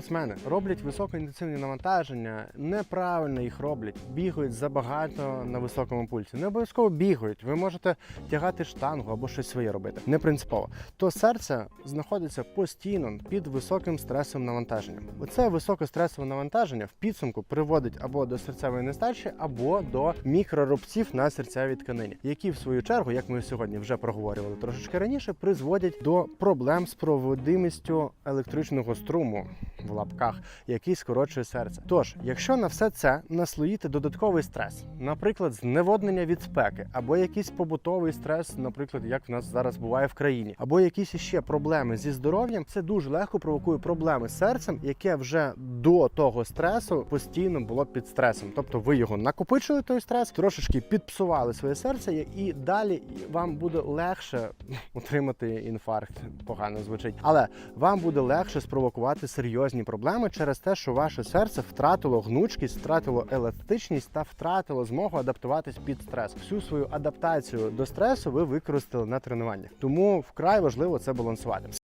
Спортсмени роблять високоінтенсивні навантаження, неправильно їх роблять, бігають забагато на високому пульсі. Не обов'язково бігають. Ви можете тягати штангу або щось своє робити. Не принципово. То серце знаходиться постійно під високим стресовим навантаженням. Оце високостресове навантаження в підсумку приводить або до серцевої нестачі, або до мікрорубців на серцевій тканині, які в свою чергу, як ми сьогодні вже проговорювали трошечки раніше, призводять до проблем з проводимістю електричного струму в лапках, який скорочує серце. Тож, якщо на все це наслоїти додатковий стрес, наприклад, зневоднення від спеки, або якийсь побутовий стрес, наприклад, як в нас зараз буває в країні, або якісь іще проблеми зі здоров'ям, це дуже легко провокує проблеми з серцем, яке вже до того стресу постійно було під стресом. Тобто ви його накопичили той стрес, трошечки підпсували своє серце, і далі вам буде легше отримати інфаркт. Погано звучить, але вам буде легше спровокувати серйозні проблеми через те, що ваше серце втратило гнучкість, втратило еластичність та втратило змогу адаптуватись під стрес. Всю свою адаптацію до стресу ви використали на тренуваннях. Тому вкрай важливо це балансувати.